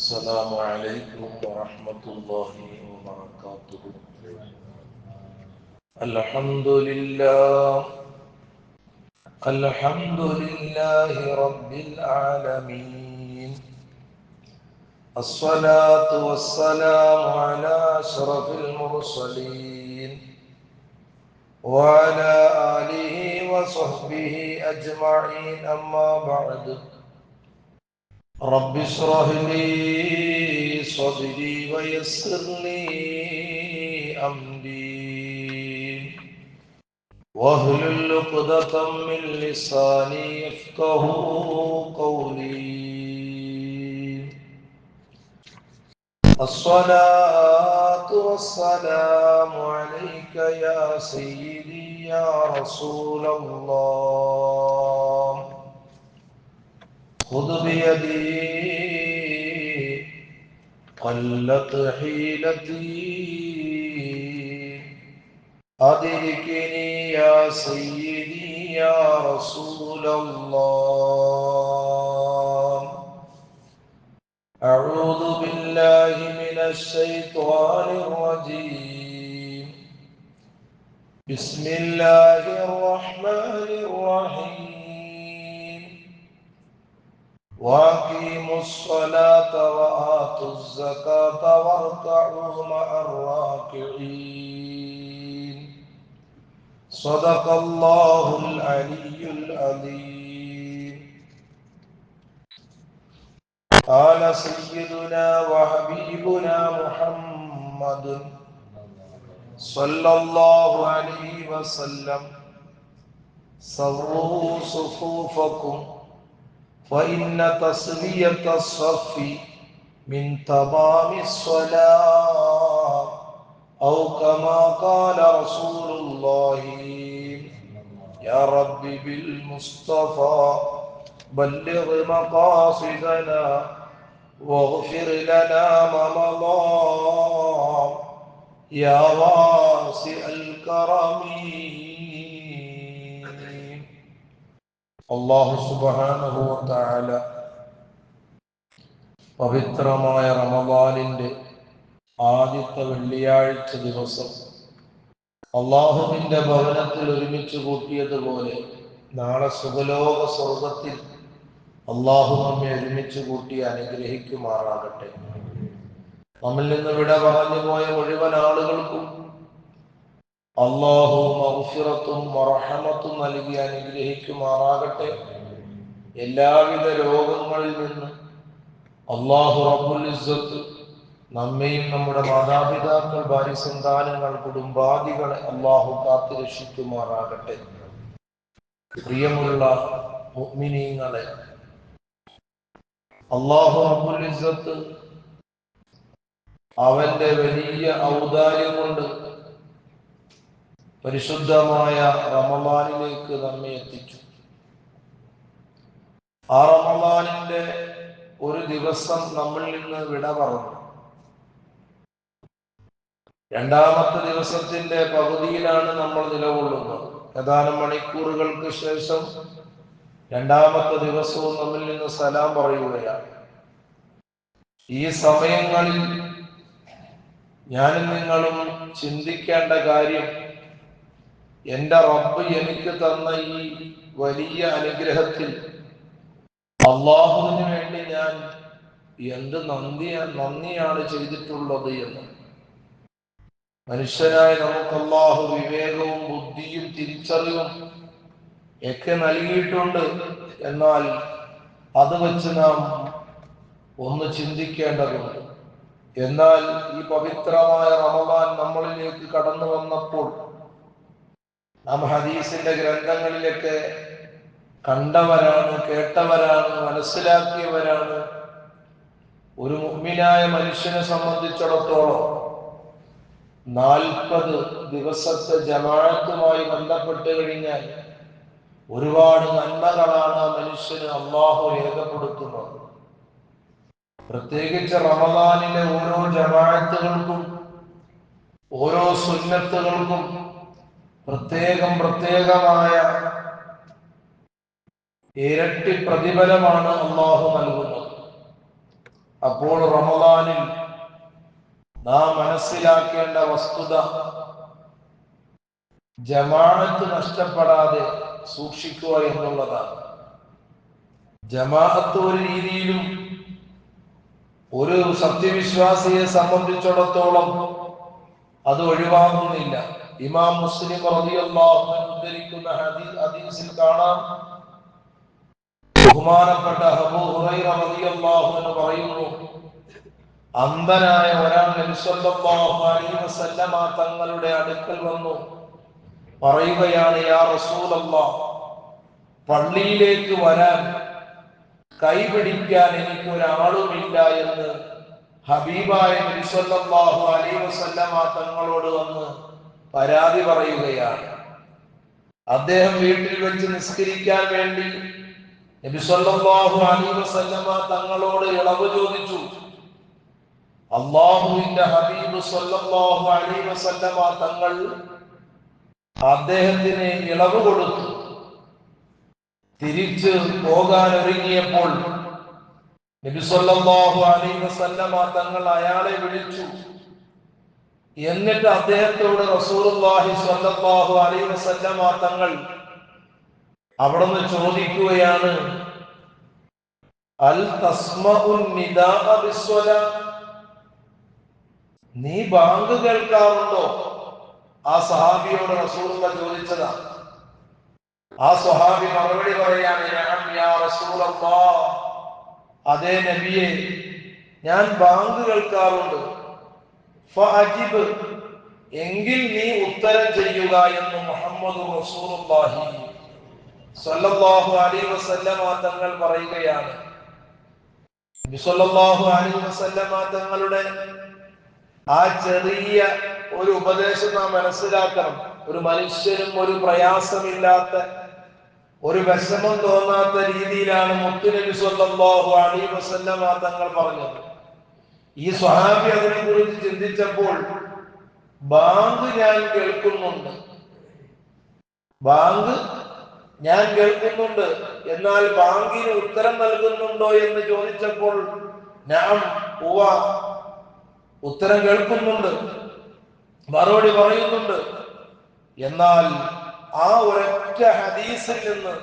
السلام عليكم ورحمة الله وبركاته. الحمد لله الحمد لله رب العالمين. الصلاة والسلام على أشرف المرسلين وعلى آله وصحبه أجمعين أما بعد. رب اشرح لي صدري ويسر لي أمري. واهلل عقدة من لساني يفقه قولي. الصلاة والسلام عليك يا سيدي يا رسول الله. خذ بيدي. قلت حيلتي. أدركني يا سيدي يا رسول الله. أعوذ بالله من الشيطان الرجيم. بسم الله الرحمن الرحيم. وأقيموا الصلاة وآتوا الزكاة واركعوا مع الراكعين. صدق الله العلي العظيم قال سيدنا وحبيبنا محمد صلى الله عليه وسلم. سروا صفوفكم فإن تسوية الصف من تمام الصلاة أو كما قال رسول الله يا رب بالمصطفى بلغ مقاصدنا واغفر لنا ما مضى يا واسع الكرم അള്ളാഹു സുബാനുഭവത്തായ പവിത്രമായ റമദാനിന്റെ ആദ്യത്തെ വെള്ളിയാഴ്ച ദിവസം അള്ളാഹുവിന്റെ ഭവനത്തിൽ ഒരുമിച്ച് കൂട്ടിയതുപോലെ നാളെ സുഖലോക സ്വർഗത്തിൽ അള്ളാഹു നമ്മെ ഒരുമിച്ച് കൂട്ടി അനുഗ്രഹിക്കുമാറാകട്ടെ. നമ്മിൽ നിന്ന് വിട പറഞ്ഞു പോയ മുഴുവൻ ആളുകൾക്കും അള്ളാഹു മൗഫിറത്തും നൽകി അനുഗ്രഹിക്കുമാറാകട്ടെ. എല്ലാവിധ രോഗങ്ങളിൽ നിന്ന് അള്ളാഹു റബ്ബുൽ നമ്മയും നമ്മുടെ മാതാപിതാക്കൾ ഭാര്യ സന്താനങ്ങൾ കുടുംബാദികളെ അള്ളാഹു കാത്തു രക്ഷിക്കുമാറാകട്ടെ. പ്രിയമുള്ള മുഅ്മിനീങ്ങളെ അള്ളാഹു റബ്ബുൽ അവന്റെ വലിയ ഔദാര്യം കൊണ്ട് പരിശുദ്ധമായ റമദാനിലേക്ക് നമ്മെ എത്തിച്ചു. ആ റമദാനിന്റെ ഒരു ദിവസം നമ്മളിൽ നിന്ന് വിട പറഞ്ഞു. രണ്ടാമത്തെ ദിവസത്തിന്റെ പകുതിയിലാണ് നമ്മൾ നിലകൊള്ളുന്നത്. ഏതാനും മണിക്കൂറുകൾക്ക് ശേഷം രണ്ടാമത്തെ ദിവസവും നമ്മിൽ നിന്ന് സലാം പറയുകയാണ്. ഈ സമയങ്ങളിൽ ഞാനും നിങ്ങളും ചിന്തിക്കേണ്ട കാര്യം എന്റെ റബ്ബ് എനിക്ക് തന്ന ഈ വലിയ അനുഗ്രഹത്തിൽ അള്ളാഹുവിന് വേണ്ടി ഞാൻ എന്ത് നന്ദിയ നന്ദിയാണ് ചെയ്തിട്ടുള്ളത് എന്ന്. മനുഷ്യനായ നമുക്ക് അള്ളാഹു വിവേകവും ബുദ്ധിയും തിരിച്ചറിവും ഒക്കെ നൽകിയിട്ടുണ്ട്. എന്നാൽ അത് വെച്ച് നാം ഒന്ന് ചിന്തിക്കേണ്ടതുണ്ട്. എന്നാൽ ഈ പവിത്രമായ റമദാൻ നമ്മളിലേക്ക് കടന്നു വന്നപ്പോൾ നാം ഹദീസിന്റെ ഗ്രന്ഥങ്ങളിലൊക്കെ കണ്ടവരാണ് കേട്ടവരാണ് മനസ്സിലാക്കിയവരാണ്. ഒരു മുഗ്മിനായ മനുഷ്യനെ സംബന്ധിച്ചിടത്തോളം നാൽപ്പത് ദിവസത്തെ ജമാഅത്തുമായി ബന്ധപ്പെട്ട് കഴിഞ്ഞാൽ ഒരുപാട് നന്മകളാണ് ആ മനുഷ്യന് അള്ളാഹു രേഖപ്പെടുത്തുന്നത്. പ്രത്യേകിച്ച് റമദാനിലെ ഓരോ ജമാഅത്തുകൾക്കും ഓരോ സുന്നത്തുകൾക്കും പ്രത്യേകം പ്രത്യേകമായ ഇരട്ടി പ്രതിഫലമാണ് അള്ളാഹു നൽകുന്നത്. അപ്പോൾ റമദാനിൽ നാം മനസ്സിലാക്കേണ്ട വസ്തുത ജമാഅത്ത് നഷ്ടപ്പെടാതെ സൂക്ഷിക്കുക എന്നുള്ളതാണ്. ജമാഅത്ത് ഒരു രീതിയിലും ഒരു സത്യവിശ്വാസിയെ സംബന്ധിച്ചിടത്തോളം അത് ഒഴിവാകുന്നില്ല. ഇമാം മുസ്ലിം റളിയല്ലാഹു അൻഹു ഉദ്ധരിക്കുന്ന ഹദീസ് ഹദീസിൽ കാണാം. ബഹുമാനപ്പെട്ട അബൂ ഹുറൈറ റളിയല്ലാഹു അൻഹു പറയുന്നു അന്ധനായ ഒരാൾ നബി സല്ലല്ലാഹു അലൈഹി വസല്ലമ തങ്ങളുടെ അടുക്കൽ വന്നു പറയുകയാണ് യാ റസൂലല്ലാഹ് പള്ളിയിലേക്ക് വരാൻ കൈപിടിക്കാൻ എനിക്ക് ഒരാളുമില്ല എന്ന് ഹബീബായ നബി സല്ലല്ലാഹു അലൈഹി വസല്ലമ തങ്ങളോട് വന്ന് പരാതി പറയുകയാണ്. അദ്ദേഹം വീട്ടിൽ വെച്ച് നിസ്കരിക്കാൻ വേണ്ടി നബി സല്ലല്ലാഹു അലൈഹി വസല്ലമ തങ്ങളോട് ഇളവ് ചോദിച്ചു. അള്ളാഹുവിന്റെ ഹബീബ് സല്ലല്ലാഹു അലൈഹി വസല്ലമ തങ്ങൾ അദ്ദേഹത്തിന് ഇളവ് കൊടുത്തു. തിരിച്ച് പോകാൻ ഒരുങ്ങിയപ്പോൾ നബി സല്ലല്ലാഹു അലൈഹി വസല്ലമ തങ്ങൾ അയാളെ വിളിച്ചു. എന്നിട്ട് അദ്ദേഹത്തോട് വസല്ലമ തങ്ങൾ അവിടുന്ന് ചോദിക്കുകയാണ് അൽ നീ ബാങ്ക് കേൾക്കാറുണ്ടോ? ആ സഹാബിയോട് റസൂറുള്ള ചോദിച്ചതാ. ആ സ്വഹാബി മറുപടി പറയാണ്. അതേ നബിയെ ഞാൻ ബാങ്ക് കേൾക്കാറുണ്ട്. ഫഅജിബ് എങ്കിൽ നീ ഉത്തരം ചെയ്യുക എന്ന് മുഹമ്മദ് റസൂലുള്ളാഹി സ്വല്ലല്ലാഹു അലൈഹി വസല്ലമ തങ്ങൾ പറയുകയാണ്. നബി സ്വല്ലല്ലാഹു അലൈഹി വസല്ലമ തങ്ങളുടെ ആ ചെറിയ ഒരു ഉപദേശം നാം മനസ്സിലാക്കണം. ഒരു മനുഷ്യനും ഒരു പ്രയാസമില്ലാത്ത ഒരു വിഷമം തോന്നാത്ത രീതിയിലാണ് മുത്തുനബി സ്വല്ലല്ലാഹു അലൈഹി വസല്ലമ തങ്ങൾ പറഞ്ഞത്. ഈ സ്വഹാബി അതിനെ കുറിച്ച് ചിന്തിച്ചപ്പോൾ ബാങ്ക് ഞാൻ കേൾക്കുന്നുണ്ട്. ബാങ്ക് ഞാൻ കേൾക്കുന്നുണ്ട്. എന്നാൽ ബാങ്കിന് ഉത്തരം നൽകുന്നുണ്ടോ എന്ന് ചോദിച്ചപ്പോൾ ഞാൻ പോവാ ഉത്തരം കേൾക്കുന്നുണ്ട്. മറുപടി പറയുന്നുണ്ട്. എന്നാൽ ആ ഒരൊറ്റ ഹദീസിൽ നിന്ന്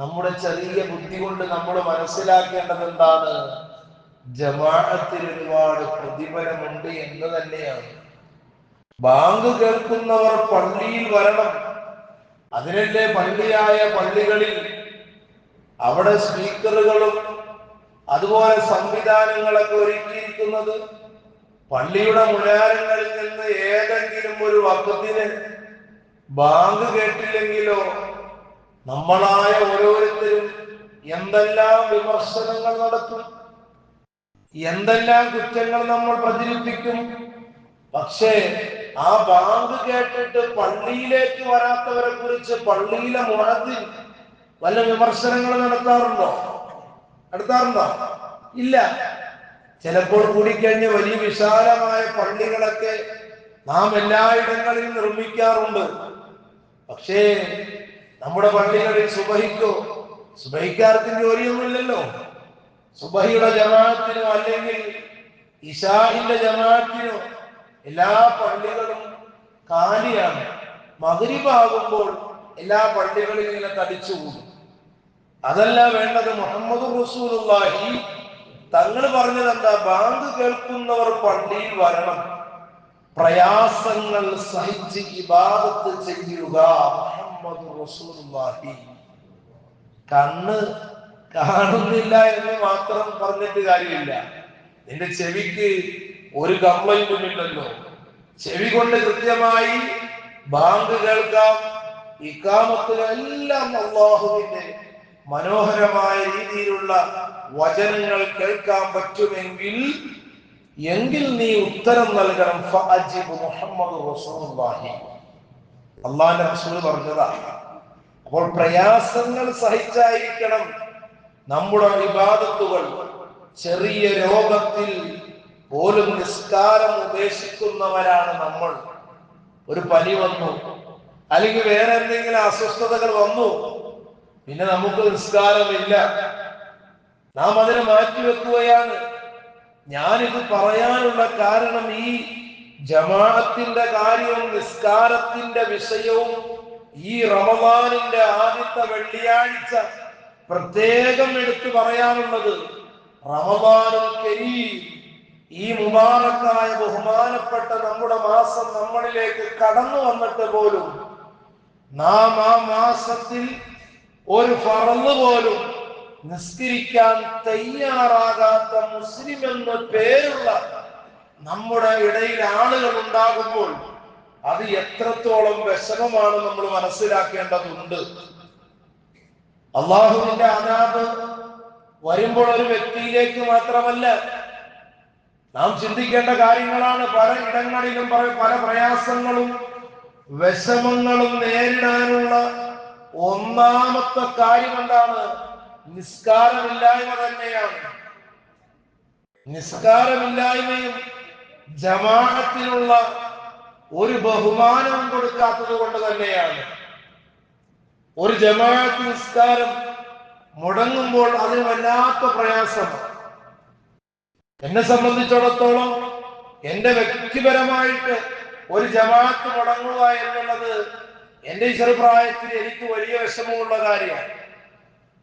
നമ്മുടെ ചെറിയ ബുദ്ധി കൊണ്ട് നമ്മൾ മനസ്സിലാക്കേണ്ടത് എന്താണ്? ജമാഅത്തിൽ ഒരുപാട് പ്രതിഫലമുണ്ട് എന്ന് തന്നെയാണ്. ബാങ്ക് കേൾക്കുന്നവർ പള്ളിയിൽ വരണം. അതിനല്ലേ പള്ളിയായ പള്ളികളിൽ അവിടെ സ്പീക്കറുകളും അതുപോലെ സംവിധാനങ്ങളൊക്കെ ഒരുക്കിയിരിക്കുന്നത്. പള്ളിയുടെ മുനാരങ്ങളിൽ നിന്ന് ഏതെങ്കിലും ഒരു വക്കത്തിന് ബാങ്ക് കേട്ടില്ലെങ്കിലോ നമ്മളായ ഓരോരുത്തരും എന്തെല്ലാം വിമർശനങ്ങൾ നടത്തും? എന്തെല്ലാം കുറ്റങ്ങൾ നമ്മൾ പ്രചരിപ്പിക്കും? പക്ഷേ ആ ബാങ്ക് കേട്ടിട്ട് പള്ളിയിലേക്ക് വരാത്തവരെ കുറിച്ച് പള്ളിയിലെ മുഴത്തിൽ വല്ല വിമർശനങ്ങൾ നടത്താറുണ്ടോ? നടത്താറുണ്ടോ? ഇല്ല. ചിലപ്പോൾ കൂടിക്കഴിഞ്ഞ വലിയ വിശാലമായ പള്ളികളൊക്കെ നാം എല്ലായിടങ്ങളിൽ നിർമ്മിക്കാറുണ്ട്. പക്ഷേ നമ്മുടെ പള്ളികളിൽ സുബഹിക്കോ? സുബഹിക്കാർക്കും ജോലിയൊന്നുമില്ലല്ലോ. സുബഹിയുടെ ജമാഅത്തിനോ അല്ലെങ്കിൽ ഇഷാഹിന്റെ ജമാഅത്തിനോ എല്ലാ പള്ളികളും കാലിയാണ് മകരിവാകുമ്പോൾ എല്ലാ പള്ളികളിലും ഇങ്ങനെ തടിച്ചുകൂടും അതല്ല വേണ്ടത് മുഹമ്മദ് റസൂലുള്ളാഹി. തങ്ങൾ പറഞ്ഞത് എന്താ ബാങ്ക് കേൾക്കുന്നവർ പള്ളിയിൽ വരണം. പ്രയാസങ്ങൾ സഹിച്ച് ഇബാദത്ത് ചെയ്യുക മുഹമ്മദ് റസൂലുള്ളാഹി. കണ്ണ് കാണുന്നില്ല എന്ന് മാത്രം പറഞ്ഞിട്ട് കാര്യമില്ല. നിന്റെ ചെവിക്ക് ഒരു കംപ്ലൈന്റും ഇല്ലല്ലോ. ചെവി കൊണ്ട് കൃത്യമായി ബാങ്ക് കേൾക്കാം. ഇക്കാമത്തിനെല്ലാം അള്ളാഹുവിന്റെ മനോഹരമായ രീതിയിലുള്ള വചനങ്ങൾ കേൾക്കാൻ പറ്റുമെങ്കിൽ എങ്കിൽ നീ ഉത്തരം നൽകണം. മുഹമ്മദ് അള്ളാന്റെ റസൂൽ പറഞ്ഞതാ. അപ്പോൾ പ്രയാസങ്ങൾ സഹിച്ചായിരിക്കണം. നമ്മുടെ വിവാദത്തുകൾ ചെറിയ രോഗത്തിൽ പോലും നിസ്കാരം ഉപേക്ഷിക്കുന്നവരാണ് നമ്മൾ. ഒരു പനി വന്നു. അല്ലെങ്കിൽ വേറെ എന്തെങ്കിലും അസ്വസ്ഥതകൾ വന്നു. പിന്നെ നമുക്ക് നിസ്കാരമില്ല. നാം അതിനെ മാറ്റിവെക്കുകയാണ്. ഞാനിത് പറയാനുള്ള കാരണം ഈ ജമാഅത്തിന്റെ കാര്യവും നിസ്കാരത്തിന്റെ വിഷയവും ഈ റമദാനിന്റെ ആദ്യത്തെ വെള്ളിയാഴ്ച പ്രത്യേകം എടുത്തു പറയാനുള്ളത് ഈ മുബാറക്കായ ബഹുമാനപ്പെട്ട നമ്മുടെ മാസം നമ്മളിലേക്ക് കടന്നു വന്നിട്ട് പോലും നാം ആ മാസത്തിൽ ഒരു പറന്നു പോലും നിസ്കരിക്കാൻ തയ്യാറാകാത്ത മുസ്ലിം എന്ന് പേരുള്ള നമ്മുടെ ഇടയിൽ ആളുകൾ ഉണ്ടാകുമ്പോൾ അത് എത്രത്തോളം വിഷമമാണ് നമ്മൾ മനസ്സിലാക്കേണ്ടതുണ്ട്. അള്ളാഹുവിന്റെ അതാബ് വരുമ്പോൾ ഒരു വ്യക്തിയിലേക്ക് മാത്രമല്ല നാം ചിന്തിക്കേണ്ട കാര്യങ്ങളാണ്. പല ഇടങ്ങളിലും പല- പ്രയാസങ്ങളും വിഷമങ്ങളും നേരിടാനുള്ള ഒന്നാമത്തെ കാര്യം എന്താണ്? നിസ്കാരമില്ലായ്മ തന്നെയാണ്. നിസ്കാരമില്ലായ്മയും ജമാഅത്തിനുള്ള ഒരു ബഹുമാനവും കൊടുക്കാത്തത് കൊണ്ട് തന്നെയാണ്. ഒരു ജമാഅത്ത് നിസ്കാരം മുടങ്ങുമ്പോൾ അതിന് വല്ലാത്ത പ്രയാസം. എന്നെ സംബന്ധിച്ചിടത്തോളം എന്റെ വ്യക്തിപരമായിട്ട് ഒരു ജമാഅത്ത് മുടങ്ങുക എന്നുള്ളത് എന്റെ ഈ ചെറുപ്രായത്തിൽ എനിക്ക് വലിയ വിഷമമുള്ള കാര്യമാണ്.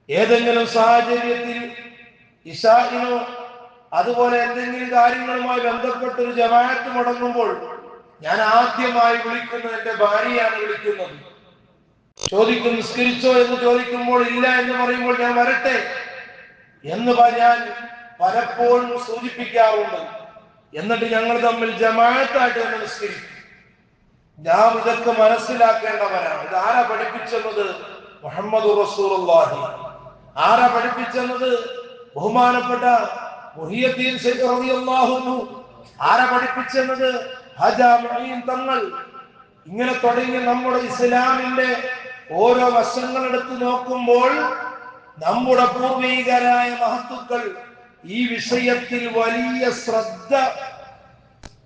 ഏതെങ്കിലും സാഹചര്യത്തിൽ ഇഷാഹിനോ അതുപോലെ എന്തെങ്കിലും കാര്യങ്ങളുമായി ബന്ധപ്പെട്ട് ഒരു ജമാഅത്ത് മുടങ്ങുമ്പോൾ ഞാൻ ആദ്യമായി വിളിക്കുന്നത് എന്റെ ഭാര്യയാണ് വിളിക്കുന്നത്. ചോദിക്കും നിസ്കരിച്ചോ എന്ന് ചോദിക്കുമ്പോൾ ഇല്ല എന്ന് പറയുമ്പോൾ ഞാൻ വരട്ടെ എന്ന് പറഞ്ഞാൽ പലപ്പോഴും സൂചിപ്പിക്കാറുണ്ട്. എന്നിട്ട് ഞങ്ങൾ തമ്മിൽ ജമാഅത്തായിട്ട് തന്നെ നിസ്കരിക്കും. ഞാൻ ഇതൊക്കെ മനസ്സിലാക്കേണ്ടവരാണ്. ഇത് ആരാ പഠിപ്പിച്ചെന്നത്? മുഹമ്മദ് ആരാ പഠിപ്പിച്ചെന്നത്? ബഹുമാനപ്പെട്ട മുഹിയദ്ദീൻ ശൈഖ് ആരാ പഠിപ്പിച്ചെന്നത്? ഹജാ തങ്ങൾ. ഇങ്ങനെ തുടങ്ങി നമ്മുടെ ഇസ്ലാമിന്റെ ഓരോ വശങ്ങൾ എടുത്ത് നോക്കുമ്പോൾ നമ്മുടെ പൂർവീകരായ മഹത്തുക്കൾ ഈ വിഷയത്തിൽ വലിയ ശ്രദ്ധ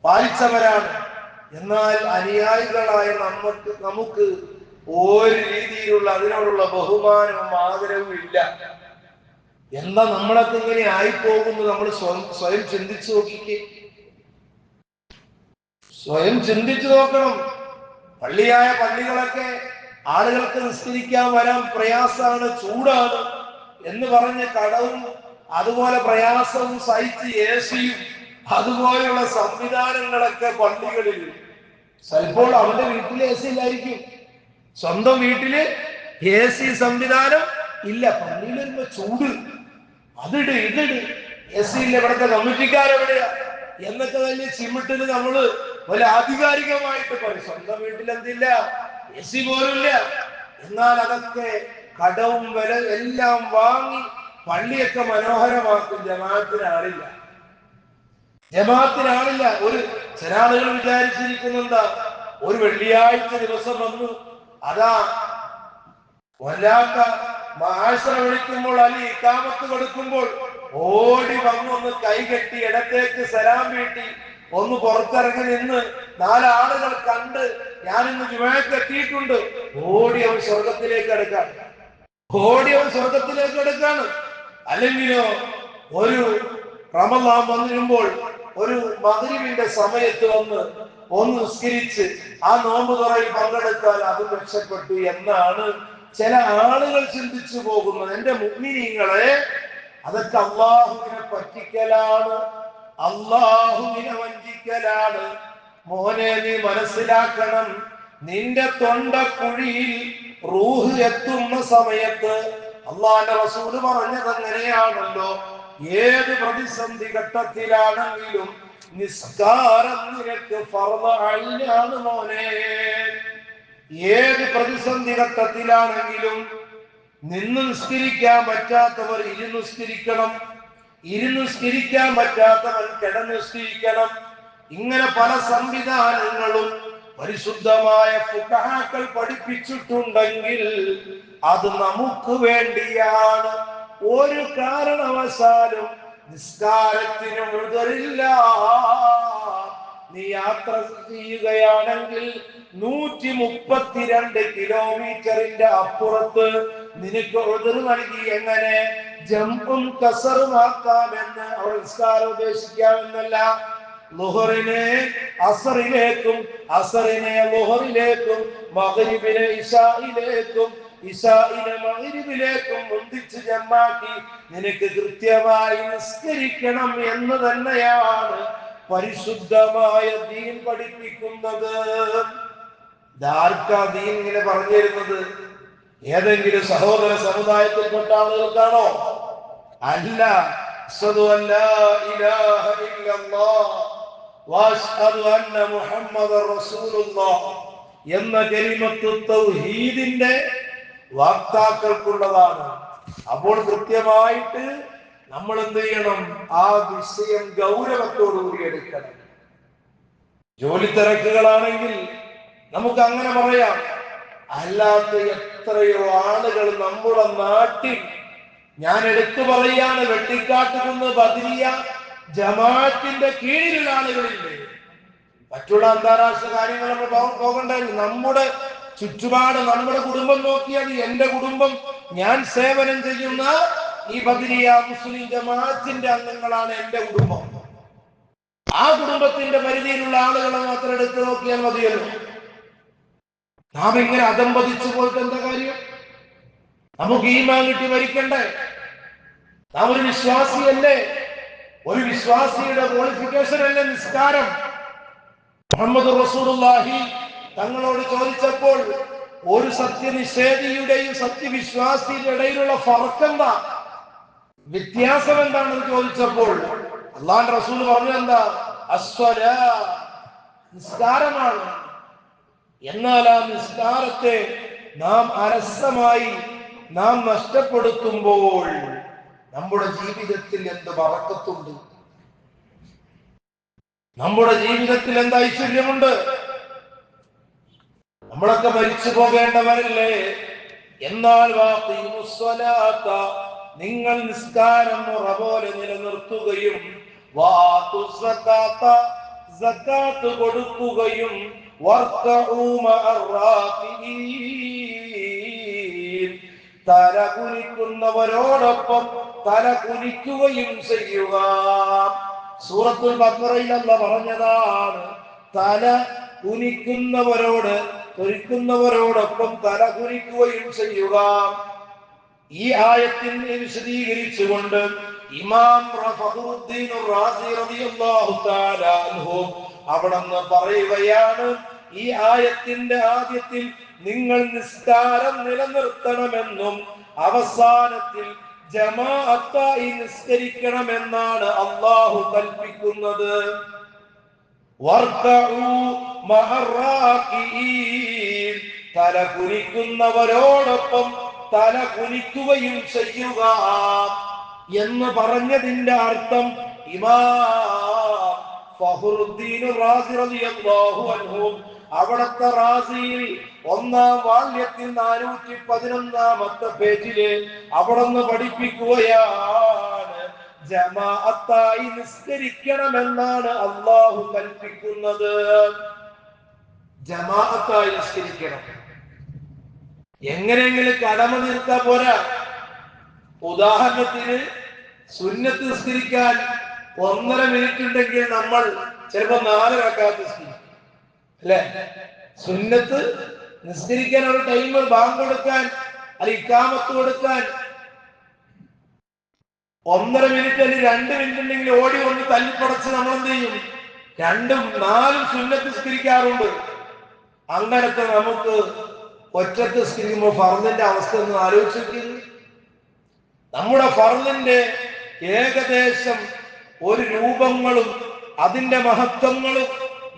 പാലിച്ചവരാണ്. എന്നാൽ അനുയായികളായ നമുക്ക് നമുക്ക് ഒരു രീതിയിലുള്ള അതിനോടുള്ള ബഹുമാനവും ആദരവും ഇല്ല. എന്താ നമ്മളൊക്കെ ഇങ്ങനെ ആയിപ്പോകുന്നു? നമ്മൾ സ്വയം സ്വയം ചിന്തിച്ചു നോക്കിക്കേ. സ്വയം ചിന്തിച്ചു നോക്കണം. പള്ളിയായ പള്ളികളൊക്കെ ആളുകൾക്ക് നിസ്കരിക്കാൻ വരാൻ പ്രയാസമാണ് ചൂടാണ് എന്ന് പറഞ്ഞ കടവും അതുപോലെ പ്രയാസവും സഹിച്ച് ഏശിയും അതുപോലെയുള്ള സംവിധാനങ്ങളൊക്കെ പള്ളികളിൽ. ചിലപ്പോൾ അവന്റെ വീട്ടിൽ എ സി ഇല്ലായിരിക്കും. സ്വന്തം വീട്ടിൽ എ സി സംവിധാനം ഇല്ല. പള്ളിയിൽ വരുമ്പോ ചൂട്. അതിട് ഇതിട്. എ സി ഇല്ല. ഇവിടുത്തെ കമ്മിറ്റിക്കാരെവിടെയാ? എന്നൊക്കെ തന്നെ ചിമിട്ടിന് നമ്മൾ വലിയ ആധികാരികമായിട്ട് പറയും. സ്വന്തം വീട്ടിൽ എന്തില്ല? എ സി പോലുമില്ല. എന്നാൽ അതൊക്കെ കടവും വില എല്ലാം വാങ്ങി പള്ളിയൊക്കെ മനോഹരമാക്കും. ജമാഅത്തിന് ആളില്ല. ജമാഅത്തിന് ആളില്ല. ഒരു ചില ആളുകൾ വിചാരിച്ചിരിക്കുന്നെന്താ ഒരു വെള്ളിയാഴ്ച ദിവസം വന്നു. അതാ വല്ലാത്ത മാഷറ വിളിക്കുമ്പോൾ അല്ലെ ഇക്കാമത്ത് കൊടുക്കുമ്പോൾ ഓടി വന്നൊന്ന് കൈകെട്ടി ഇടത്തേക്ക് സലാം വീട്ടി. ഒന്ന് പുറത്തിറങ്ങി നിന്ന് നാലാളുകൾ കണ്ട് ഞാനിന്ന് ജുമാക്ക് എത്തിയിട്ടുണ്ട്. ഓടി അവൻ സ്വർഗത്തിലേക്ക് എടുക്കാൻ ഓടി അവൻ സ്വർഗത്തിലേക്ക് എടുക്കാണ് അല്ലെങ്കിലോ ഒരു റമലാം വന്നിരുമ്പോൾ ഒരു മകരിവിന്റെ സമയത്ത് വന്ന് ഒന്ന് നിസ്കരിച്ച് ആ നോമ്പ് തുറയിൽ പങ്കെടുത്താൽ അത് രക്ഷപ്പെട്ടു എന്നാണ് ചില ആളുകൾ ചിന്തിച്ചു പോകുന്നത്. എന്റെ മുഗ്മിനീങ്ങളെ അതൊക്കെ അള്ളാഹുവിനെ പറ്റിക്കലാണ്. അള്ളാഹുവിനെ വഞ്ചിക്കലാണ്. മോനെ നീ മനസ്സിലാക്കണം. നിന്റെ തൊണ്ടക്കുഴിയിൽ റൂഹ് എത്തുന്ന സമയത്ത് അള്ളാന്റെ റസൂൽ പറഞ്ഞത് അങ്ങനെയാണല്ലോ. ഏത് പ്രതിസന്ധി ഘട്ടത്തിലാണെങ്കിലും നിസ്കാരം നിനക്ക് ഫർദ് ഐനാണ് മോനെ. ഏത് പ്രതിസന്ധി ഘട്ടത്തിലാണെങ്കിലും നിന്ന് നിസ്കരിക്കാൻ പറ്റാത്തവർ ഇരുന്ന് നിസ്കരിക്കണം. ഇരുന്ന് പറ്റാത്തവൻ കിടന്ന് നിസ്കരിക്കണം ഇങ്ങനെ പല സംവിധാനങ്ങളും പരിശുദ്ധമായ ഫുഖഹാക്കൾ പഠിപ്പിച്ചിട്ടുണ്ടെങ്കിൽ അത് നമുക്ക് വേണ്ടിയാണ്. ഒരു കാരണവശാലും നിസ്കാരത്തിന് എതിരില്ല നീ യാത്ര ചെയ്യുകയാണെങ്കിൽ നൂറ്റി മുപ്പത്തിരണ്ട് കിലോമീറ്ററിന്റെ അപ്പുറത്ത് നിനക്ക് ഉതിർ നൽകി. എങ്ങനെ? ജംഉം കസറുമാക്കാമെന്ന് നിസ്കാരം ഉപേക്ഷിക്കാമെന്നല്ല. ലുഹറിനെ അസറിലേക്കും അസറിനെ ലുഹറിലേക്കും മഗ്രിബിനെ ഇശായിലേക്കും ഇശായിനെ മഗ്രിബിലേക്കും മുന്തിച്ച് ജമാക്കി നിനക്ക് കൃത്യമായി നിസ്കരിക്കണം എന്ന് തന്നെയാണ് പരിശുദ്ധമായ ദീൻ പഠിപ്പിക്കുന്നത്. ഇതാർക്കാ ദീൻ ഇങ്ങനെ പറഞ്ഞിരുന്നത്? ഏതെങ്കിലും സഹോദര സമുദായത്തിൽപ്പെട്ട ആളുകൾക്കാണോ? അല്ല എന്ന കലിമത്ത് തൗഹീദിന്റെ അപ്പോൾ കൃത്യമായിട്ട് നമ്മൾ എന്ത് ചെയ്യണം? ആ വിഷയം ഗൗരവത്തോടുകൂടി എടുക്കണം. ജോലി തിരക്കുകളാണെങ്കിൽ നമുക്ക് അങ്ങനെ പറയാം. അല്ലാത്ത എത്രയോ ആളുകൾ നമ്മുടെ നാട്ടിൽ ഞാൻ എടുത്തു പറയാണ് വെട്ടിക്കാട്ടുകുന്ന് ബദിരിയ ജമാഅത്തിന്റെ കീഴിലുള്ള ആളുകളില്ലേ? മറ്റുള്ള അന്താരാഷ്ട്ര കാര്യങ്ങൾ നമ്മൾ പോകണ്ടായിരുന്നു നമ്മുടെ ചുറ്റുപാട് നമ്മുടെ കുടുംബം നോക്കിയാൽ എന്റെ കുടുംബം ഞാൻ സേവനം ചെയ്യുന്ന ഈ ബദിരിയ മുസ്ലിം ജമാഅത്തിന്റെ അംഗങ്ങളാണ് എന്റെ കുടുംബം. ആ കുടുംബത്തിന്റെ പരിധിയിലുള്ള ആളുകളെ മാത്രം എടുത്തു നോക്കിയാൽ മതിയല്ലോ. നാം ഇങ്ങനെ അതമ്പതിച്ചു പോയിട്ട് എന്താ കാര്യം? നമുക്ക് ഈ മാൻ കിട്ടി മരിക്കണ്ടേ? നാം ഒരു വിശ്വാസിയല്ലേ? ഒരു വിശ്വാസിയുടെ ക്വാളിഫിക്കേഷൻ അല്ലേ നിസ്കാരം? മുഹമ്മദ് റസൂലുള്ളാഹി തങ്ങളോട് ചോദിച്ചപ്പോൾ ഒരു സത്യനിഷേധിയുടെയും സത്യവിശ്വാസിയുടെ ഇടയിലുള്ള ഫറക്കെന്താ? വ്യത്യാസം എന്താണെന്ന് ചോദിച്ചപ്പോൾ അള്ളാൻ റസൂൽ പറഞ്ഞു എന്താ? അസ്വര നിസ്കാരമാണ്. എന്നാൽ ആ നിസ്കാരത്തെ നാം അലസമായി നാം നഷ്ടപ്പെടുത്തുമ്പോൾ നമ്മുടെ ജീവിതത്തിൽ എന്ത് വറക്കത്തുണ്ട് നമ്മുടെ ജീവിതത്തിൽ എന്ത് ഐശ്വര്യമുണ്ട്? നമ്മളൊക്കെ മരിച്ചു പോകേണ്ടവരല്ലേ? എന്നാൽ നിങ്ങൾ നിസ്കാരം മുറ പോലെ നിലനിർത്തുകയും കൊടുക്കുകയും. തല കുനിക്കുന്നവരോടൊപ്പം തല കുനിക്കുകയും ചെയ്യുക. സൂറത്തുൽ ബഖറയിൽ അല്ല പറഞ്ഞതാണ് തല കുനിക്കുന്നവരോട് കുനിക്കുന്നവരോടൊപ്പം തല കുനിക്കുകയും ചെയ്യുക. ഈ ആയത്തിനെ വിശദീകരിച്ചുകൊണ്ട് ഇമാം അവിടുന്ന് പറയുകയാണ് ഈ ആയത്തിന്റെ ആദ്യത്തിൽ നിങ്ങൾ നിസ്കാരം നിലനിർത്തണമെന്നും അവസാനത്തിൽ ജമാഅത്തായി നിസ്കരിക്കണമെന്നാണ് അള്ളാഹു കൽപ്പിക്കുന്നത്. തല കുനിക്കുന്നവരോടൊപ്പം തല കുനിക്കുകയും ചെയ്യുക എന്ന് പറഞ്ഞതിന്റെ അർത്ഥം ഇമാം ഫഹുറുദ്ദീൻ അൻഹു അവിടത്തെ റാസിയിൽ ഒന്നാം വാള്യത്തിൽ നാനൂറ്റി പതിനൊന്നാമത്തെ പേജിൽ അവിടുന്ന് പഠിപ്പിക്കുകയാണ്. ജമാഅത്തായി നിസ്കരിക്കണമെന്നാണ് അള്ളാഹു കൽപ്പിക്കുന്നത്. ജമാഅത്തായി നിസ്കരിക്കണം. എങ്ങനെയെങ്കിലും കടമ തീർത്താ പോരാ. ഉദാഹരണത്തിന് സുന്നത്ത് നിസ്കരിക്കാൻ ഒന്നര മിനിറ്റ് ഉണ്ടെങ്കിൽ നമ്മൾ ചിലപ്പോ നാല് റക്കാത്ത് നിസ്കരിക്കും. അല്ലെ? സുന്നത്ത് നിസ്കരിക്കാൻ ഒരു ടൈം ബാങ്ക് കൊടുക്കാൻ അല്ലെ ഇക്കാമത്ത് കൊടുക്കാൻ ഒന്നര മിനിറ്റ് അല്ലെങ്കിൽ രണ്ട് മിനിറ്റ് ഉണ്ടെങ്കിൽ ഓടി കൊണ്ട് തല്ലിപ്പടച്ച് നമ്മൾ എന്ത് ചെയ്യും? രണ്ടും നാലും സുന്നത്ത് നിസ്കരിക്കാറുണ്ട്. അങ്ങനത്തെ നമുക്ക് ഒറ്റത്ത് നിസ്കരിക്കുമ്പോൾ ഫർദിന്റെ അവസ്ഥ ഒന്ന് ആലോചിച്ച് നമ്മുടെ ഫർദിന്റെ ഏകദേശം ഒരു രൂപങ്ങളും അതിന്റെ മഹത്വങ്ങളും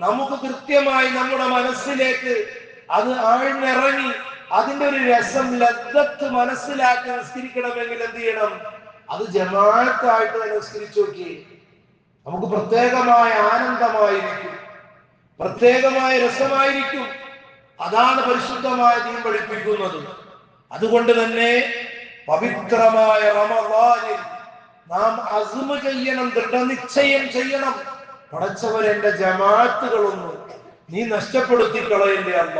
നമുക്ക് കൃത്യമായി നമ്മുടെ മനസ്സിലേക്ക് അത് ആഴ്ന്നിറങ്ങി അതിന്റെ ഒരു രസം ലദ്ദത്ത് മനസ്സിലാക്കി നിസ്കരിക്കണമെങ്കിൽ എന്ത് ചെയ്യണം? അത് ജമാഅത്തായിട്ട് തന്നെ നിസ്കരിച്ചു നോക്കി. നമുക്ക് പ്രത്യേകമായ ആനന്ദമായിരിക്കും. പ്രത്യേകമായ രസമായിരിക്കും. അതാണ് പരിശുദ്ധമായ ദീൻ പഠിപ്പിക്കുന്നത്. അതുകൊണ്ട് തന്നെ പവിത്രമായ റമദാനിൽ നാം അസുമ ചെയ്യണം ദൃഢനിശ്ചയം ചെയ്യണം. പടച്ചവൻ എന്റെ ജമാഅത്തുകളൊന്നും നീ നഷ്ടപ്പെടുത്തി കളയണ്ടേ അല്ല.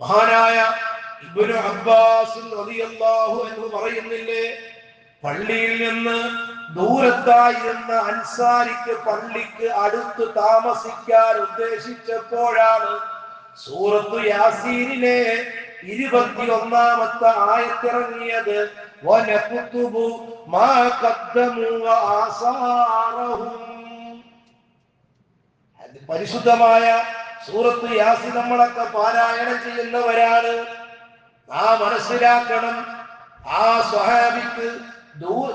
മഹാനായ ഇബ്നു അബ്ബാസ് റളിയല്ലാഹു അൻഹു പറയുന്നില്ലേ പള്ളിയിൽ നിന്ന് ദൂരത്തായിരുന്ന അൻസാരിക്ക് പള്ളിക്ക് അടുത്ത് താമസിക്കാൻ ഉദ്ദേശിച്ചപ്പോഴാണ് സൂറത്തു യാസീനിലെ ഇരുപത്തി ഒന്നാമത്തെ ആയത്തിറങ്ങിയത്. വനകുതുബു മാ കത്തമു അത് പരിശുദ്ധമായ സൂറത്ത് യാസി നമ്മളൊക്കെ പാരായണം ചെയ്യുന്നവരാണ്. ആ മനസ്സിലാക്കണം. ആ സ്വഹാബിക്ക്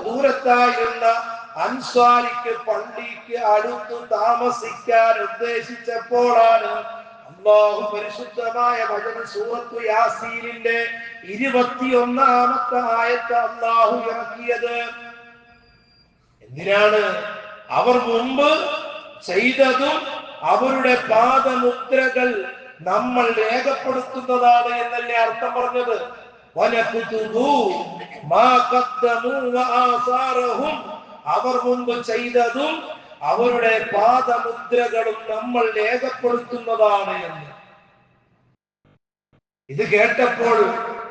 ദൂരത്തായിരുന്ന അൻസ്വാരിക്ക് പള്ളിക്ക് അടുത്ത് താമസിക്കാൻ ഉദ്ദേശിച്ചപ്പോഴാണ് അള്ളാഹു പരിശുദ്ധമായ വചന സൂറത്ത് യാസീലിന്റെ ഇരുപത്തിയൊന്നാമത്തെ ആയത്ത് അള്ളാഹു ഇറക്കിയത്. എന്തിനാണ്? അവർ മുമ്പ് ചെയ്തതും അവരുടെ പാദമുദ്രകൾ നമ്മൾ രേഖപ്പെടുത്തുന്നതാണ് എന്നല്ലേ അർത്ഥം പറഞ്ഞത്? അവർ മുമ്പ് ചെയ്തതും അവരുടെ പാദമുദ്രകളും നമ്മൾ രേഖപ്പെടുത്തുന്നതാണ് എന്ന്. ഇത് കേട്ടപ്പോൾ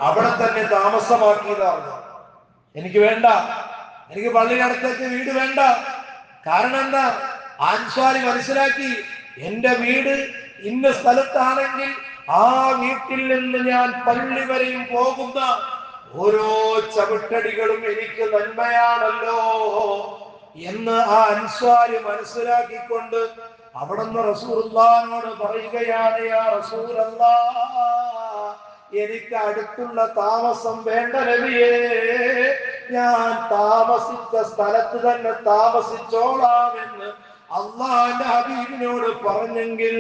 അവിടെ തന്നെ താമസമാക്കിയതാണ് എനിക്ക് വേണ്ട. എനിക്ക് പള്ളിനടുത്തേക്ക് വീട് വേണ്ട. കാരണം എന്താ? ആൻസ്വാരി മനസ്സിലാക്കി. എന്റെ വീട് ഇന്ന സ്ഥലത്താണെങ്കിൽ ആ വീട്ടിൽ നിന്ന് ഞാൻ പള്ളി വരെയും പോകുന്ന ഓരോ ചവിട്ടടികളും എനിക്ക് നന്മയാണല്ലോ എന്ന് ആ അൻസ്വാരി മനസ്സിലാക്കിക്കൊണ്ട് അവിടുന്ന് റസൂർനോട് പറയുകയാണ് യാ റസൂലല്ലാ എനിക്ക് അടുത്തുള്ള താമസം വേണ്ട നബിയേ. ഞാൻ താമസിച്ച സ്ഥലത്ത് തന്നെ താമസിച്ചോളാമെന്ന് അള്ളാന്റെ ഹബീബിനോട് പറഞ്ഞെങ്കിൽ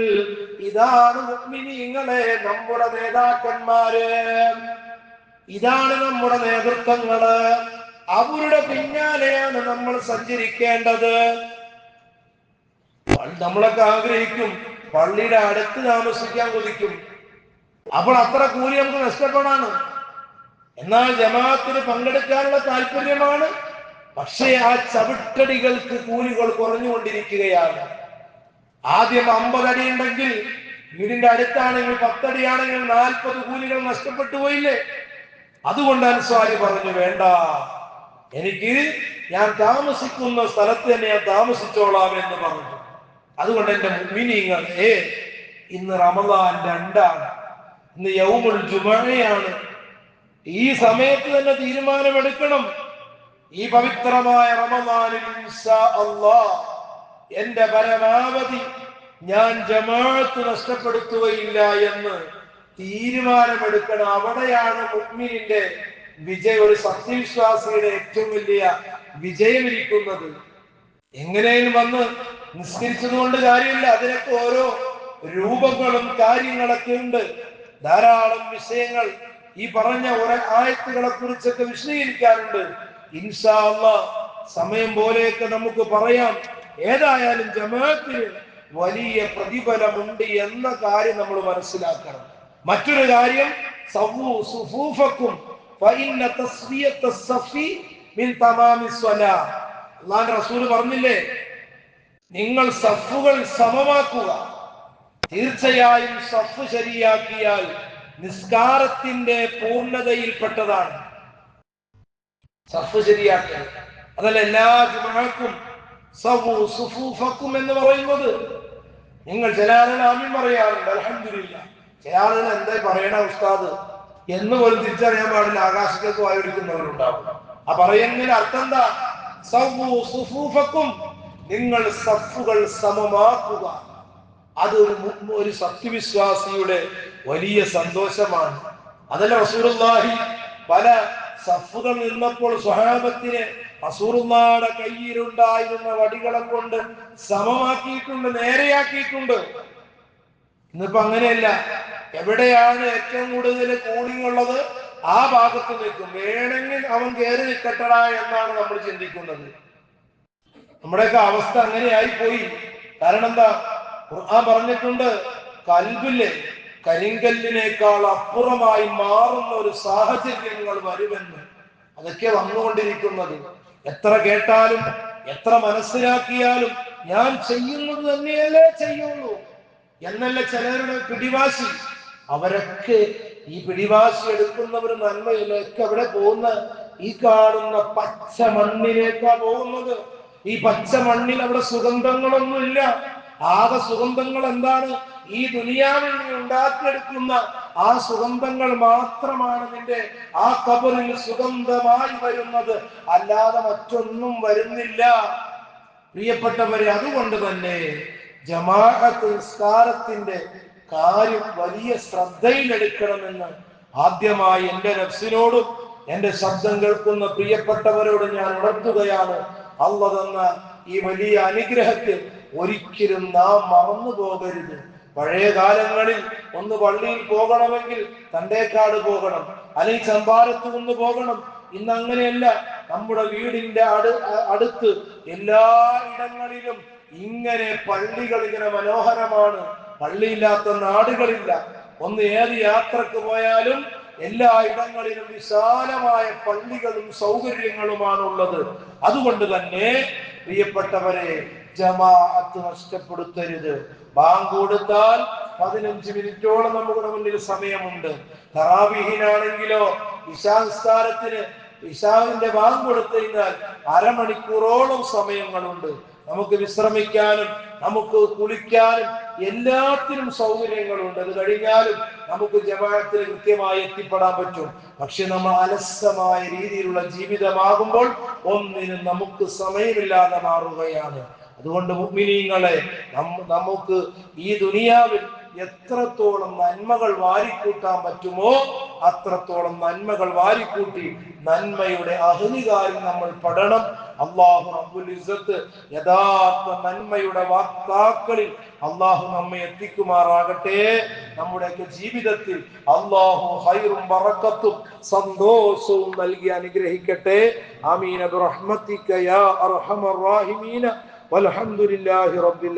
ഇതാണ് മുഅ്മിനീങ്ങളെ നമ്മുടെ നേതാക്കന്മാര്. ഇതാണ് നമ്മുടെ നേതൃത്വങ്ങൾ. അവരുടെ പിന്നാലെയാണ് നമ്മൾ സഞ്ചരിക്കേണ്ടത്. നമ്മളൊക്കെ ആഗ്രഹിക്കും പള്ളിയുടെ അടുത്ത് താമസിക്കാൻ കൊതിക്കും. അപ്പോൾ അത്ര കൂലി നമുക്ക് നഷ്ടപ്പെടാണ്. എന്നാൽ ജമാഅത്തിന് പങ്കെടുക്കാനുള്ള താല്പര്യമാണ് പക്ഷേ ആ ചവിട്ടടികൾക്ക് കൂലികൾ കുറഞ്ഞുകൊണ്ടിരിക്കുകയാണ്. ആദ്യം അമ്പത് അടി ഉണ്ടെങ്കിൽ ഇതിന്റെ അടുത്താണെങ്കിൽ പത്തടിയാണെങ്കിൽ നാൽപ്പത് കൂലികൾ നഷ്ടപ്പെട്ടു പോയില്ലേ? അതുകൊണ്ട് അൻസ്വാരി പറഞ്ഞു വേണ്ട. എനിക്ക് ഞാൻ താമസിക്കുന്ന സ്ഥലത്ത് തന്നെ ഞാൻ താമസിച്ചോളാം എന്ന് പറഞ്ഞു. അതുകൊണ്ട് എന്റെ മുഅ്മിനീങ്ങൾ ഏ ഇന്ന് റമദാൻ രണ്ടാണ്. ഇന്ന് യൗമുൽ ജുമഴയാണ് ഈ സമയത്ത് തന്നെ തീരുമാനമെടുക്കണം. ഈ പവിത്രമായ റമദാനിൽ എന്റെ പരമാവധി ഞാൻ ജമാഅത്ത് നഷ്ടപ്പെടുത്തുകയില്ല എന്ന് തീരുമാനമെടുക്കണം. അവിടെയാണ് മുഗ്മിനിന്റെ വിജയം ഒരു സത്യവിശ്വാസിയുടെ ഏറ്റവും വലിയ വിജയമിരിക്കുന്നത്. എങ്ങനെയും വന്ന് നിസ്കരിച്ചത് കൊണ്ട് കാര്യമില്ല. അതിനൊക്കെ ഓരോ രൂപങ്ങളും കാര്യങ്ങളൊക്കെ ഉണ്ട്. ധാരാളം വിഷയങ്ങൾ ഈ പറഞ്ഞ ഒരേ ആയത്തുകളെ കുറിച്ചൊക്കെ വിശദീകരിക്കാറുണ്ട്. ഇൻഷാ അല്ലാ സമയം പോലെയൊക്കെ നമുക്ക് പറയാം. ഏതായാലും ജമാഅത്തിന് വലിയ പ്രതിഫലമുണ്ട് എന്ന കാര്യം നമ്മൾ മനസ്സിലാക്കണം. മറ്റൊരു കാര്യം സുഫൂഫക്കും റസൂൽ പറഞ്ഞില്ലേ നിങ്ങൾ സഫുകൾ സമമാക്കുക. തീർച്ചയായും സഫ് ശരിയാക്കിയാൽ നിസ്കാരത്തിന്റെ പൂർണതയിൽപ്പെട്ടതാണ്. സഫ് ശരിയാക്കുക അതല്ല എല്ലാ ജുമാക്കും സഫു സുഫൂഫക്കും എന്ന് പറയുന്നത്. നിങ്ങൾ ആളുകൾ ആമീൻ പറയാറുണ്ട് അലഹമില്ല ചില ആളുകൾ എന്താ പറയണ ഉസ്താദ്? എന്ന് പോലും തിരിച്ചറിയാൻ പാടില്ല ആകാശത്തേക്ക് വായുടിക്കുന്നവരുണ്ടാവും ആ പറയുന്നതിന് അർത്ഥം എന്താ? സഫു സുഫൂഫക്കും നിങ്ങൾ സഫുകൾ സമമാക്കുക. അത് ഒരു ഒരു സത്യവിശ്വാസിയുടെ വലിയ സന്തോഷമാണ്. അതല്ല റസൂലുള്ളാഹി പല സഫുകൾ നിന്നപ്പോൾ സ്വഹാബത്തിനെ അസൂർമാടെ കയ്യിലുണ്ടായിരുന്ന വടികളെ കൊണ്ട് സമമാക്കിയിട്ടുണ്ട് നേരെയാക്കിയിട്ടുണ്ട്. ഇന്നിപ്പോ അങ്ങനെയല്ല. എവിടെയാണ് ഏറ്റവും കൂടുതൽ കൂളിംഗ് ആ ഭാഗത്ത് നിൽക്കും. വേണമെങ്കിൽ അവൻ കയറി നിൽക്കട്ടടാ എന്നാണ് നമ്മൾ ചിന്തിക്കുന്നത്. നമ്മുടെയൊക്കെ അവസ്ഥ അങ്ങനെയായി പോയി. കാരണം എന്താ? ഖുർആൻ പറഞ്ഞിട്ടുണ്ട് കൽബിൽ കരിങ്കല്ലിനേക്കാൾ അപ്പുറമായി മാറുന്ന ഒരു സാഹചര്യങ്ങൾ വരുമെന്ന് അതൊക്കെ വന്നുകൊണ്ടിരിക്കുന്നത്. എത്ര കേട്ടാലും എത്ര മനസ്സിലാക്കിയാലും ഞാൻ ചെയ്യുന്നത് തന്നെയല്ലേ ചെയ്യുള്ളൂ. എന്നല്ല ചിലരുടെ പിടിവാശി? അവരൊക്കെ ഈ പിടിവാശി എടുക്കുന്നവർ നന്മയിലൊക്കെ അവിടെ പോകുന്ന ഈ കാണുന്ന പച്ച മണ്ണിലേക്കാ പോകുന്നത്. ഈ പച്ച മണ്ണിൽ അവിടെ സുഗന്ധങ്ങളൊന്നുമില്ല. ആകെ സുഗന്ധങ്ങൾ എന്താണ്? ഈ ദുനിയാവിൽ നീ ഉണ്ടാക്കിയെടുക്കുന്ന ആ സുഗന്ധങ്ങൾ മാത്രമാണ് നിന്റെ ആ കബറിൽ സുഗന്ധമായി വരുന്നത്. അല്ലാതെ മറ്റൊന്നും വരുന്നില്ല. പ്രിയപ്പെട്ടവരെ അതുകൊണ്ട് തന്നെ ജമാഅത്ത് നിസ്കാരത്തിന്റെ കാര്യം വലിയ ശ്രദ്ധയിലെടുക്കണമെന്ന് ആദ്യമായി എന്റെ നഫ്സിനോടും എന്റെ ശബ്ദം കേൾക്കുന്ന പ്രിയപ്പെട്ടവരോട് ഞാൻ ഉണർത്തുകയാണ്. അല്ല തന്ന ഈ വലിയ അനുഗ്രഹത്തിൽ ഒരിക്കലും നാം മറന്നു പോകരുത് പഴയ കാലങ്ങളിൽ ഒന്ന് പള്ളിയിൽ പോകണമെങ്കിൽ തണ്ടേക്കാട് പോകണം അല്ലെങ്കിൽ ചമ്പാരത്ത് ഒന്ന് പോകണം. ഇന്ന് അങ്ങനെയല്ല. നമ്മുടെ വീടിന്റെ അടു അടുത്ത് എല്ലാ ഇടങ്ങളിലും ഇങ്ങനെ പള്ളികൾ ഇങ്ങനെ മനോഹരമാണ്. പള്ളിയില്ലാത്ത നാടുകളില്ല. ഒന്ന് ഏത് യാത്രയ്ക്ക് പോയാലും എല്ലാ ഇടങ്ങളിലും വിശാലമായ പള്ളികളും സൗകര്യങ്ങളുമാണ് ഉള്ളത്. അതുകൊണ്ട് തന്നെ പ്രിയപ്പെട്ടവരെ ജമാഅത്ത് നഷ്ടപ്പെടുത്തരുത്. ബാങ്ക് കൊടുത്താൽ പതിനഞ്ച് മിനിറ്റോളം നമ്മുടെ മുന്നിൽ സമയമുണ്ട്. തറാവിഹിനാണെങ്കിലോ ഇശാസ്കാരത്തിന് ഇഷാവിന്റെ ബാങ്ക് കൊടുത്തു കഴിഞ്ഞാൽ അരമണിക്കൂറോളം സമയങ്ങളുണ്ട്. നമുക്ക് വിശ്രമിക്കാനും നമുക്ക് കുളിക്കാനും എല്ലാത്തിനും സൗകര്യങ്ങളുണ്ട്. അത് കഴിഞ്ഞാലും നമുക്ക് ജമാഅത്തിൽ കൃത്യമായി എത്തിപ്പെടാൻ പറ്റും. പക്ഷെ നമ്മൾ അലസമായ രീതിയിലുള്ള ജീവിതമാകുമ്പോൾ ഒന്നിനും നമുക്ക് സമയമില്ലാതെ മാറുകയാണ്. അതുകൊണ്ട് മുഗ്മിനീങ്ങളെ നമുക്ക് ഈ ദുനിയാവിൽ എത്രത്തോളം നന്മകൾ വാരിക്കൂട്ടാൻ പറ്റുമോ അത്രത്തോളം നന്മകൾ വാരിക്കൂട്ടി നന്മയുടെ അഹനികാരം നമ്മൾ പഠനം അള്ളാഹു റബ്ബുൽ ഇസത്ത് യഥാർത്ഥ നന്മയുടെ വാക്താക്കളിൽ അള്ളാഹു നമ്മെ എത്തിക്കുമാറാകട്ടെ. നമ്മുടെയൊക്കെ ജീവിതത്തിൽ അള്ളാഹു ഹൈറും വറക്കത്തും സന്തോഷവും നൽകി അനുഗ്രഹിക്കട്ടെ. ആമീന റഹ്മത്തിക്കയാ അർഹമർ റാഹിമീന. വൽഹംദുലില്ലാഹി റബ്ബിൽ